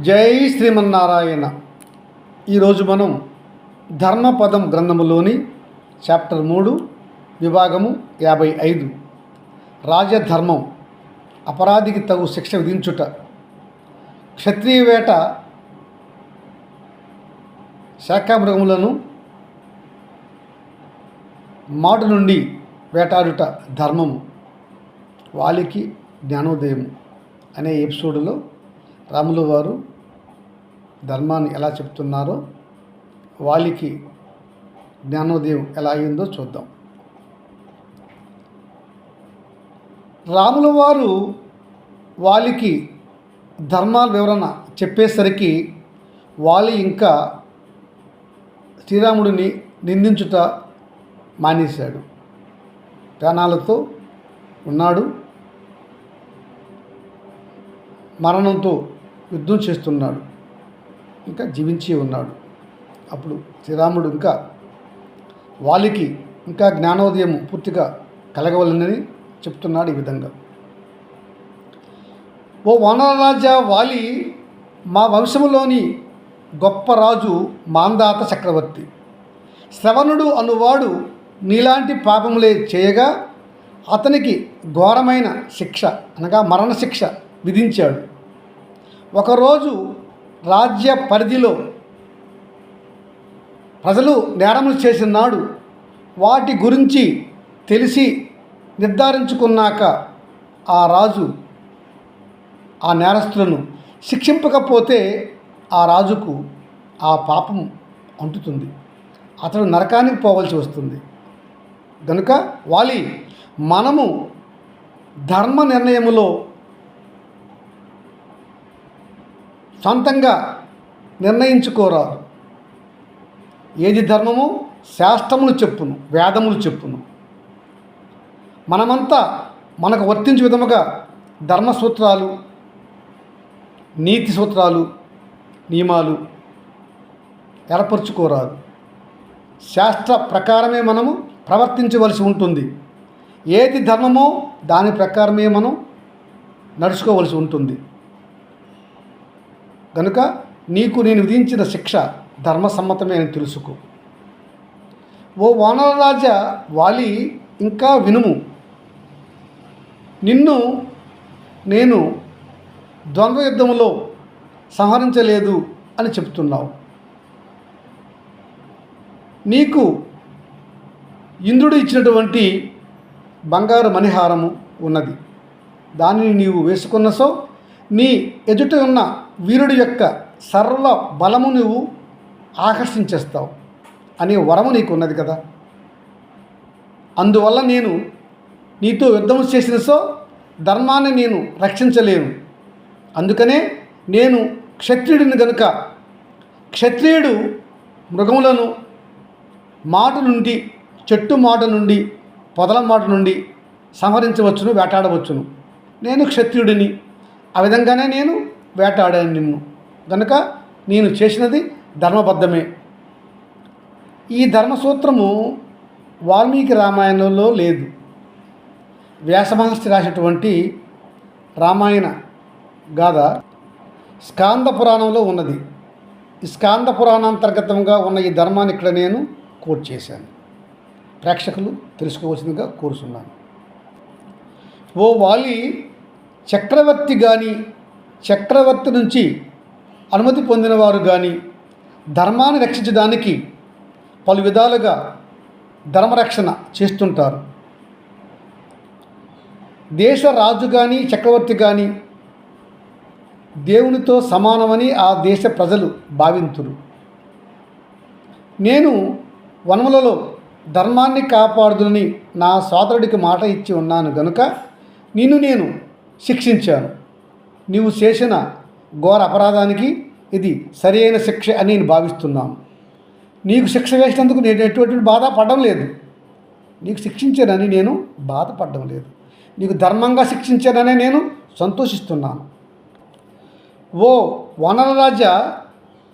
జై శ్రీమన్నారాయణ. ఈరోజు మనం ధర్మపదం గ్రంథములోని చాప్టర్ మూడు విభాగము యాభై ఐదు. రాజధర్మం అపరాధికి తగు శిక్ష విధించుట. క్షత్రియ వేట శాఖామృగములను మాటు నుండి వేటాడుట ధర్మము. వాలికి జ్ఞానోదయం అనే ఎపిసోడ్లో రాములు వారు ధర్మాన్ని ఎలా చెప్తున్నారో వాలికి జ్ఞానోదయం ఎలా అయిందో చూద్దాం. రాముల వారు వాలికి ధర్మాల వివరణ చెప్పేసరికి వాలి ఇంకా శ్రీరాముడిని నిందించుట మానేశాడు. ప్రాణాలతో ఉన్నాడు. మరణంతో యుద్ధం చేస్తున్నాడు. ఇంకా జీవించి ఉన్నాడు. అప్పుడు శ్రీరాముడు ఇంకా వాలికి ఇంకా జ్ఞానోదయం పూర్తిగా కలగవలనని చెప్తున్నాడు ఈ విధంగా. ఓ వానరరాజా వాలి మా వంశములోని గొప్ప రాజు మాందాత చక్రవర్తి. శ్రవణుడు అనువాడు నీలాంటి పాపములే చేయగా అతనికి ఘోరమైన శిక్ష అనగా మరణశిక్ష విధించాడు. ఒకరోజు రాజ్య పరిధిలో ప్రజలు నేరములు చేసిన నాడు వాటి గురించి తెలిసి నిర్ధారించుకున్నాక ఆ రాజు ఆ నేరస్తులను శిక్షింపకపోతే ఆ రాజుకు ఆ పాపం అంటుతుంది. అతడు నరకానికి పోవలసి వస్తుంది. కనుక వాలి మనము ధర్మ నిర్ణయములో సొంతంగా నిర్ణయించుకోరాదు ఏది ధర్మము శాస్త్రములు చెప్పును వేదములు చెప్పును. మనమంతా మనకు వర్తించే విధముగా ధర్మ సూత్రాలు నీతి సూత్రాలు నియమాలు ఏర్పరచుకోరాదు. శాస్త్ర ప్రకారమే మనము ప్రవర్తించవలసి ఉంటుంది. ఏది ధర్మమో దాని ప్రకారమే మనం నడుచుకోవలసి ఉంటుంది. కనుక నీకు నేను విధించిన శిక్ష ధర్మసమ్మతమే అని తెలుసుకో. ఓ వానరరాజా వాలి ఇంకా వినుము. నిన్ను నేను ద్వంద్వ యుద్ధంలో సంహరించలేదు అని చెప్తున్నావు నీకు ఇంద్రుడు ఇచ్చినటువంటి బంగారు మణిహారము ఉన్నది. దానిని నీవు వేసుకున్న సో నీ ఎదుట ఉన్న వీరుడి యొక్క సర్వ బలము నువ్వు ఆకర్షించేస్తావు అనే వరము నీకున్నది కదా. అందువల్ల నేను నీతో యుద్ధం చేసిన సో ధర్మాన్ని నేను రక్షించలేను. అందుకనే నేను క్షత్రియుడిని గనుక క్షత్రియుడు మృగములను మాట నుండి చెట్టు మాట నుండి పొదల మాట నుండి సంహరించవచ్చును వేటాడవచ్చును. నేను క్షత్రియుడిని. ఆ విధంగానే నేను వేటాడాను నిన్ను. కనుక నేను చేసినది ధర్మబద్ధమే. ఈ ధర్మసూత్రము వాల్మీకి రామాయణంలో లేదు. వ్యాసమహర్షి రాసినటువంటి రామాయణ గాథ స్కాంద పురాణంలో ఉన్నది. ఈ స్కాంద పురాణాంతర్గతంగా ఉన్న ఈ ధర్మాన్ని ఇక్కడ నేను కోట్ చేశాను. ప్రేక్షకులు తెలుసుకోవాల్సిందిగా కోరుతున్నాను ఓ వాలి చక్రవర్తి కానీ చక్రవర్తి నుంచి అనుమతి పొందినవారు కానీ ధర్మాన్ని రక్షించడానికి పలు విధాలుగా ధర్మరక్షణ చేస్తుంటారు. దేశ రాజు కానీ చక్రవర్తి కానీ దేవునితో సమానమని ఆ దేశ ప్రజలు భావింతురు. నేను వనములలో ధర్మాన్ని కాపాడుదునని నా సోదరుడికి మాట ఇచ్చి ఉన్నాను గనుక నిన్ను నేను శిక్షించాను. నీవు చేసిన ఘోర అపరాధానికి ఇది సరైన శిక్ష అని నేను భావిస్తున్నాను. నీకు శిక్ష వేసినందుకు నేను ఎటువంటి బాధ పడడం లేదు. నీకు శిక్షించానని నేను బాధపడడం లేదు. నీకు ధర్మంగా శిక్షించాననే నేను సంతోషిస్తున్నాను. ఓ వనరరాజా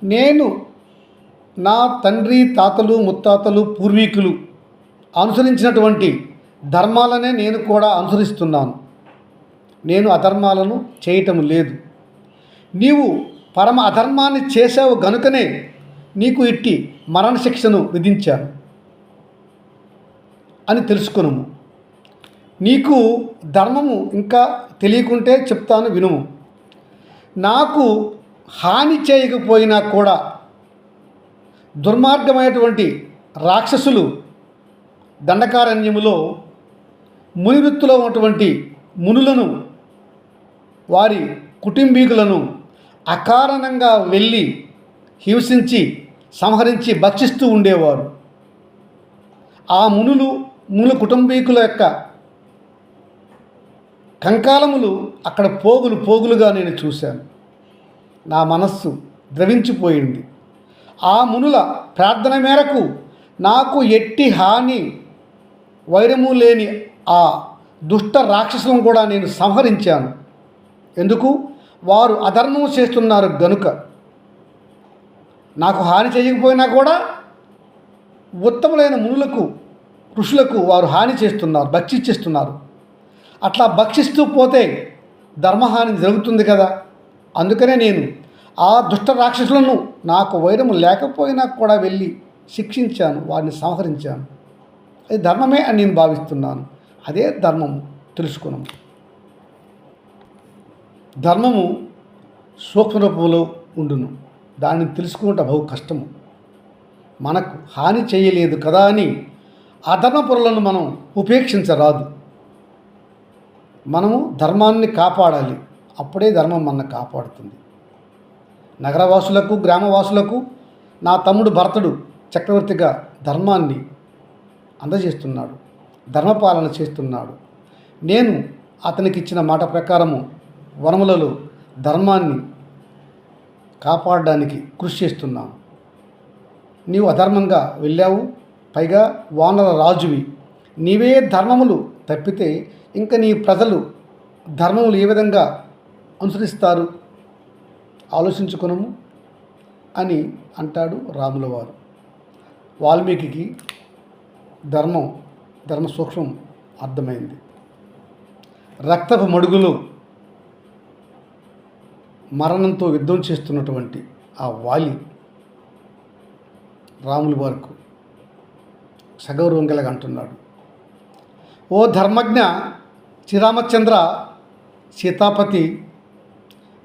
నేను నా తండ్రి తాతలు ముత్తాతలు పూర్వీకులు అనుసరించినటువంటి ధర్మాలనే నేను కూడా అనుసరిస్తున్నాను. నేను అధర్మాలను చేయటం లేదు. నీవు పరమ అధర్మాన్ని చేశావు గనుకనే నీకు ఇట్టి మరణశిక్షను విధించాను అని తెలుసుకునుము. నీకు ధర్మము ఇంకా తెలియకుంటే చెప్తాను వినుము. నాకు హాని చేయకపోయినా కూడా దుర్మార్గమైనటువంటి రాక్షసులు దండకారణ్యములో మునివృత్తిలో ఉన్నటువంటి మునులను వారి కుటుంబీకులను అకారణంగా వెళ్ళి హింసించి సంహరించి భక్షిస్తూ ఉండేవారు. ఆ మునులు మునుల కుటుంబీకుల యొక్క కంకాలములు అక్కడ పోగులు పోగులుగా నేను చూశాను. నా మనస్సు ద్రవించిపోయింది. ఆ మునుల ప్రార్థన మేరకు నాకు ఎట్టి హాని వైరము లేని ఆ దుష్ట రాక్షసులను కూడా నేను సంహరించాను. ఎందుకు? వారు అధర్మం చేస్తున్నారు గనుక. నాకు హాని చేయకపోయినా కూడా ఉత్తములైన మునులకు ఋషులకు వారు హాని చేస్తున్నారు భక్షించేస్తున్నారు అట్లా భక్షిస్తూ పోతే ధర్మహాని జరుగుతుంది కదా. అందుకనే నేను ఆ దుష్ట రాక్షసులను నాకు వైరము లేకపోయినా కూడా వెళ్ళి శిక్షించాను వారిని సంహరించాను. అది ధర్మమే అని నేను భావిస్తున్నాను. అదే ధర్మం తెలుసుకున్నాము ధర్మము సూక్ష్మ రూపంలో ఉండును. దాన్ని తెలుసుకుంట బహు కష్టము. మనకు హాని చేయలేదు కదా అని అధర్మ పొరలను మనం ఉపేక్షించరాదు. మనము ధర్మాన్ని కాపాడాలి. అప్పుడే ధర్మం మన కాపాడుతుంది. నగరవాసులకు గ్రామవాసులకు నా తమ్ముడు భరతుడు చక్రవర్తిగా ధర్మాన్ని అందజేస్తున్నాడు. ధర్మపాలన చేస్తున్నాడు. నేను అతనికి ఇచ్చిన మాట ప్రకారము వనములలో ధర్మాన్ని కాపాడడానికి కృషి చేస్తున్నాం. నీవు అధర్మంగా వెళ్ళావు పైగా వానర రాజువి. నీవే ధర్మములు తప్పితే ఇంకా నీ ప్రజలు ధర్మములు ఏ విధంగా అనుసరిస్తారు? ఆలోచించుకునము అని అంటాడు రాముల వారు వాల్మీకి ధర్మం ధర్మ సూక్ష్మం అర్థమైంది. రక్తపు మడుగులు మరణంతో యుద్ధం చేస్తున్నటువంటి ఆ వాలి రాముల వారికి సగౌరవంగా అంటున్నాడు. ఓ ధర్మజ్ఞ శ్రీరామచంద్ర సీతాపతి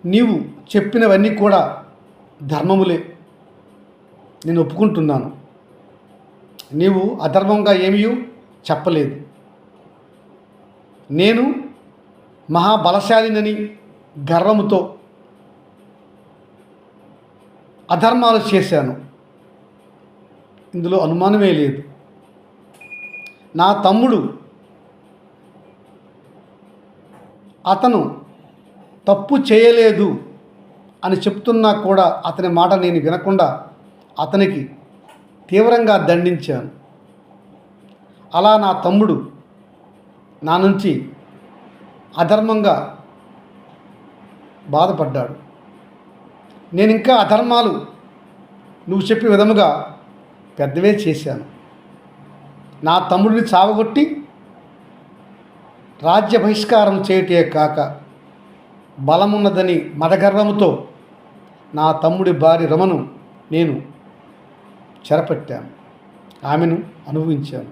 నీవు చెప్పినవన్నీ కూడా ధర్మములే. నేను ఒప్పుకుంటున్నాను. నీవు అధర్మంగా ఏమీ చెప్పలేదు. నేను మహాబలశాలినని గర్వముతో అధర్మాలు చేశాను. ఇందులో అనుమానమే లేదు. నా తమ్ముడు అతను తప్పు చేయలేదు అని చెప్తున్నా కూడా అతని మాట నేను వినకుండా అతనికి తీవ్రంగా దండించాను. అలా నా తమ్ముడు నా నుంచి అధర్మంగా బాధపడ్డాడు. నేను ఇంకా అధర్మాలు నువ్వు చెప్పే విధముగా పెద్దవే చేశాను. నా తమ్ముడిని చావగొట్టి రాజ్య బహిష్కారం చేయటే కాక బలమున్నదని మదగర్వముతో నా తమ్ముడి భార్య రమను నేను చెరపట్టాను. ఆమెను అనుభవించాను.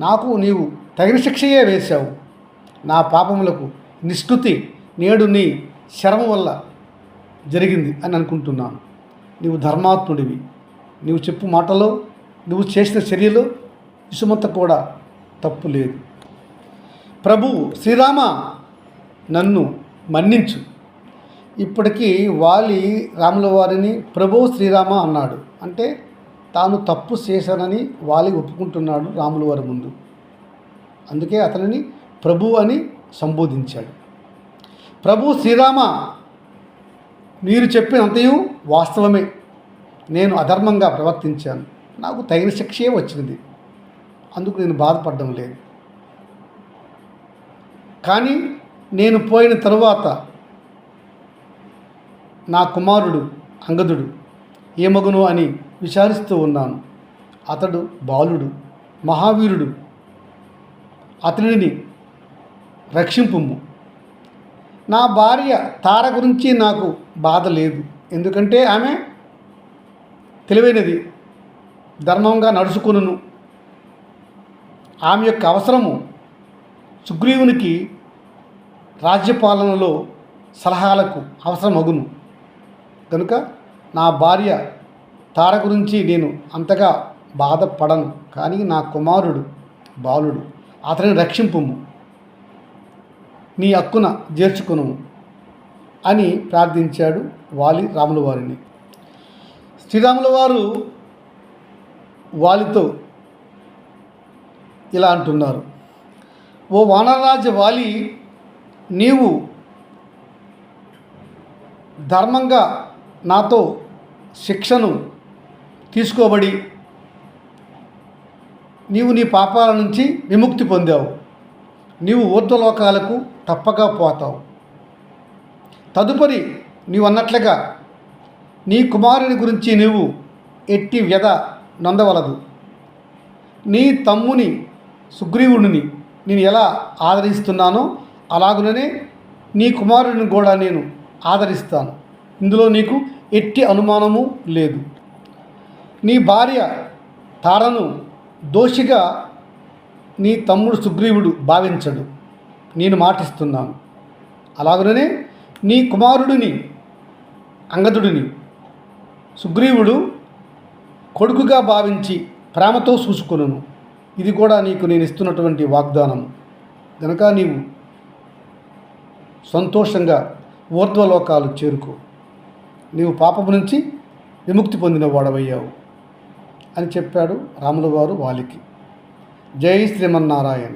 నాకు నీవు తగిన శిక్షయే వేశావు. నా పాపములకు నిష్కృతి నేడు నీ శరము వల్ల జరిగింది అని అనుకుంటున్నాను. నీవు ధర్మాత్ముడివి. నీవు చెప్పు మాటలో నువ్వు చేసిన చర్యలో ఇసుమంత కూడా తప్పు లేదు. ప్రభు శ్రీరామ నన్ను మన్నించు. ఇప్పటికీ వాలి రాముల వారిని ప్రభు శ్రీరామ అన్నాడు. అంటే తాను తప్పు చేశానని వాలి ఒప్పుకుంటున్నాడు రాముల వారి ముందు. అందుకే అతనిని ప్రభు అని సంబోధించాడు. ప్రభు శ్రీరామ మీరు చెప్పినంతయు వాస్తవమే. నేను అధర్మంగా ప్రవర్తించాను. నాకు తగిన శిక్షే వచ్చింది. అందుకు నేను బాధపడడం లేదు. కానీ నేను పోయిన తరువాత నా కుమారుడు అంగదుడు ఏమగును అని విచారిస్తూ ఉన్నాను. అతడు బాలుడు మహావీరుడు. అతనిని రక్షింపుము. నా భార్య తార గురించి నాకు బాధ లేదు. ఎందుకంటే ఆమె తెలివైనది ధర్మంగా నడుచుకును ఆమె యొక్క అవసరము సుగ్రీవునికి రాజ్యపాలనలో సలహాలకు అవసరం అగును కనుక నా భార్య తార గురించి నేను అంతగా బాధపడను. కానీ నా కుమారుడు బాలుడు అతనిని రక్షింపుము. నీ హక్కున చేర్చుకును అని ప్రార్థించాడు వాలి రాముల వారిని. శ్రీరాముల వారు వాలితో ఇలా అంటున్నారు ఓ వానరాజ వాలి నీవు ధర్మంగా నాతో శిక్షను తీసుకోబడి నీవు నీ పాపాల నుంచి విముక్తి పొందావు. నీవు ఊర్ధ్వలోకాలకు తప్పగా పోతావు. తదుపరి నీవు అన్నట్లుగా నీ కుమారుని గురించి నీవు ఎట్టి వ్యధ నొందవలదు. నీ తమ్ముని సుగ్రీవుడిని నేను ఎలా ఆదరిస్తున్నానో అలాగుననే నీ కుమారుడిని కూడా నేను ఆదరిస్తాను. ఇందులో నీకు ఎట్టి అనుమానము లేదు. నీ భార్య తారను దోషిగా నీ తమ్ముడు సుగ్రీవుడు భావించడు. నేను మాటిస్తున్నాను. అలాగనే నీ కుమారుడిని అంగదుడిని సుగ్రీవుడు కొడుకుగా భావించి ప్రేమతో చూసుకొనును. ఇది కూడా నీకు నేను ఇస్తున్నటువంటి వాగ్దానం. కనుక నీవు సంతోషంగా ఊర్ధ్వలోకాలు చేరుకో. నీవు పాపము నుంచి విముక్తి పొందిన వాడవయ్యావు అని చెప్పాడు రాముల వారు వాలికి. జై శ్రీమన్నారాయణ.